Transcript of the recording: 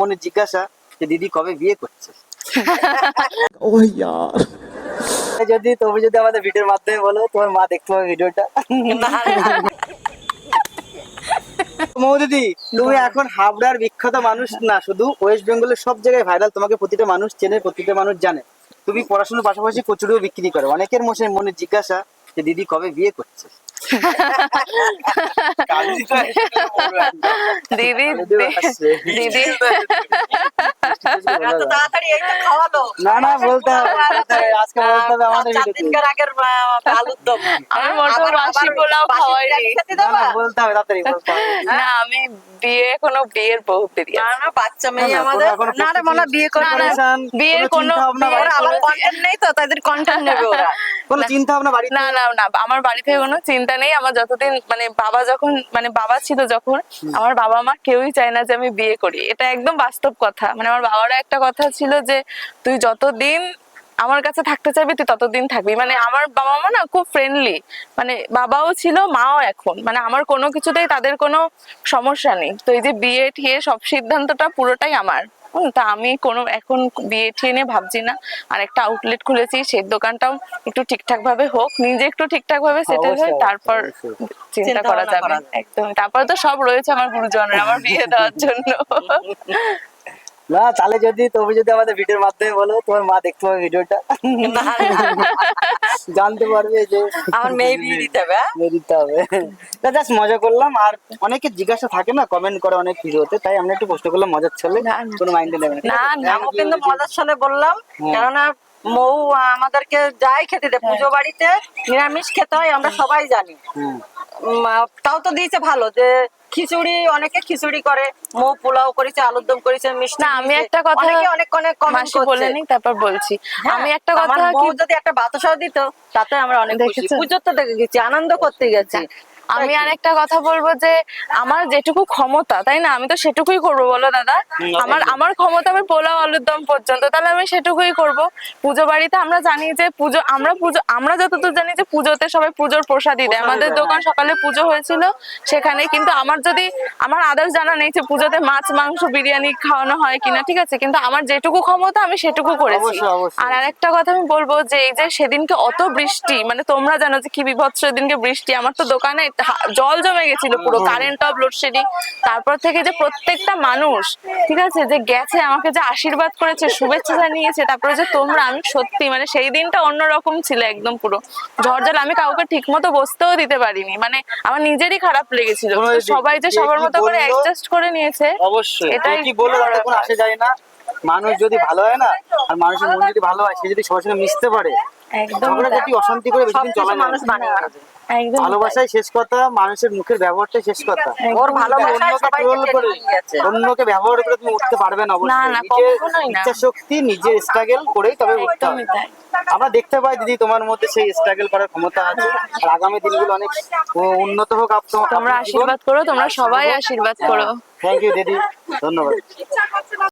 মনে জিজ্ঞাসা যে দিদি কবে বিয়ে করছে যদি তুমি যদি আমাদের ভিডিওর মাধ্যমে বলো তোমার মা দেখতে পাবে ভিডিওটা। মৌ দিদি তুমি এখন হাবড়ার বিখ্যাত মানুষ না শুধু ওয়েস্ট বেঙ্গলের সব জায়গায় ভাইরাল তোমাকে প্রতিটা মানুষ চেনে প্রতিটা মানুষ জানে। তুমি পড়াশোনার পাশাপাশি কচুরিও বিক্রি করো। অনেকের মশাই মনে জিজ্ঞাসা যে দিদি কবে বিয়ে করছে দিদি দিদি না না বলতে হবে আজকে বলতে হবে আমাদের দিনকার আগের আলুর দম। আমি মোটেও বাসি পোলাও খাওয়াইনি। না, বলতে হবে তাড়াতাড়ি না আমি বিয়ে কোনো বিয়ের বহুত দেরি আছে। না, বাচ্চা মেয়ে আমাদের। না রে মনে হয় বিয়ে preparation, বিয়ের কোনো আবার কন্টেন্ট নেই তো তাদের কন্টেন্ট নেবে ওরা। কোনো চিন্তা ভাবনা বাড়িতে না না না আমার বাড়ি থেকে কোনো চিন্তা নেই। আমার যতদিন মানে বাবা যখন মানে বাবা ছিল যখন আমার বাবা মা কেউই চায় না যে আমি বিয়ে করি। এটা একদম বাস্তব কথা। মানে আমার বাবারও একটা কথা ছিল যে তুই যতদিন আমার কাছে থাকতে চাইবি তুই ততদিন থাকবি। মানে আমার বাবা মা না খুব ফ্রেন্ডলি মানে বাবাও ছিল মাও এখন। মানে আমার কোনো কিছুতেই তাদের কোনো সমস্যা নেই। তো এই যে বিয়ে ঠিয়ে সব সিদ্ধান্তটা পুরোটাই আমার। তা আমি কোনো এখন বিয়ে ঠিয়ে নিয়ে ভাবছি না। আর একটা আউটলেট খুলেছি সেই দোকানটাও একটু ঠিকঠাক ভাবে হোক নিজে একটু ঠিকঠাক ভাবে সেটেল হয়ে তারপর চিন্তা চিন্তা করা যাবে। করা যাবে। একদম তারপর তো সব রয়েছে আমার গুরুজনের আমার বিয়ে দেওয়ার জন্য। না তাহলে যদি তুমি যদি আমাদের ভিডিওর মাধ্যমে বলো তোমার মা দেখতে পাবে ভিডিওটা জানতে পারবে যে আমার মেয়ে বিয়ে দিতে হবে হ্যাঁ? বিয়ে দিতে হবে। না জাস্ট মজা করলাম। আর অনেকে জিজ্ঞাসা থাকে না কমেন্ট করে অনেক ভিডিওতে তাই আমরা একটু প্রশ্ন করলাম মজার ছলে। কোনো মাইন্ডে নেবে না। না, আমিও কিন্তু মজার ছলে বললাম হ্যাঁ। কেননা মৌ আমাদেরকে যাই খেতে দেয় পুজো বাড়িতে নিরামিষ খেতে হয় আমরা সবাই জানি। তাও তো দিয়েছে ভালো যে খিচুড়ি অনেকে খিচুড়ি করে মো পোলাও করেছে আলুর দম করেছে মিষ্টি না আমি একটা কথা অনেকে অনেক অনেক কমেন্ট বলে করছে। নি তারপর বলছি। হ্যাঁ, আমি একটা কথা কি যদি একটা বাতাসাও দিত তাতে আমরা অনেক খুশি। পুজোর তো দেখে গেছি আনন্দ করতে গেছি। আমি আর একটা কথা বলব যে আমার যেটুকু ক্ষমতা তাই না? আমি তো সেটুকুই করব বলো দাদা? আমার আমার ক্ষমতা আমি পোলাও আলুর দম পর্যন্ত তাহলে আমি সেটুকুই করব। পুজো বাড়িতে আমরা জানি যে পুজো আমরা পুজো আমরা যতদূর জানি যে পুজোতে সবাই পুজোর প্রসাদই দেয়। আমাদের দোকান সকালে পুজো হয়েছিল সেখানে কিন্তু আমার যদি আমার আদার্স জানা নেই যে পুজোতে মাছ মাংস বিরিয়ানি খাওয়ানো হয় কিনা ঠিক আছে? কিন্তু আমার যেটুকু ক্ষমতা আমি সেটুকু করেছি। আর আরেকটা কথা আমি বলব যে এই যে সেদিনকে অত বৃষ্টি মানে তোমরা জানো যে কি বিভৎস সেদিনকে বৃষ্টি আমার তো দোকানে জল জমে গেছিল পুরো কারেন্ট অফ লোডশেডিং তারপর থেকে যে প্রত্যেকটা মানুষ ঠিক আছে যে গেছে আমাকে যে আশীর্বাদ করেছে শুভেচ্ছা জানিয়েছে তারপরে যে তোমরা আমি সত্যি মানে সেই দিনটা অন্যরকম ছিল একদম পুরো। ঝড় জল আমি কাউকে ঠিক মতো বসতেও দিতে পারিনি। মানে আমার নিজেরই খারাপ লেগেছিল। সবাই যে সবার মতো করে অ্যাডজাস্ট করে নিয়েছে অবশ্যই। এটাই কি বলব আসে যায় না। মানুষ যদি ভালো হয় না আর মানুষের মন যদি ভালো হয় সে যদি সবার সঙ্গে মিশতে পারে একদম অশান্তি করে বেশি দিন চলা মানুষ বানিয়ে যায় না। নেবে। একদম ভালোবাসাই শেষ কথা মানুষের মুখের ব্যবহারটাই শেষ কথা। ওর অন্যকে করে ব্যবহার করে তুমি উঠতে পারবে না অবশ্যই না, না, নিজের ইচ্ছা শক্তি নিজের স্ট্রাগল করেই তবে উঠতে হবে। আমরা দেখতে পাই দিদি তোমার মধ্যে সেই স্ট্রাগল করার ক্ষমতা আছে। আর আগামী দিনগুলো অনেক উন্নত হোক আপ তোমরা আশীর্বাদ করো তোমরা সবাই আশীর্বাদ করো। থ্যাংক ইউ দিদি। ধন্যবাদ।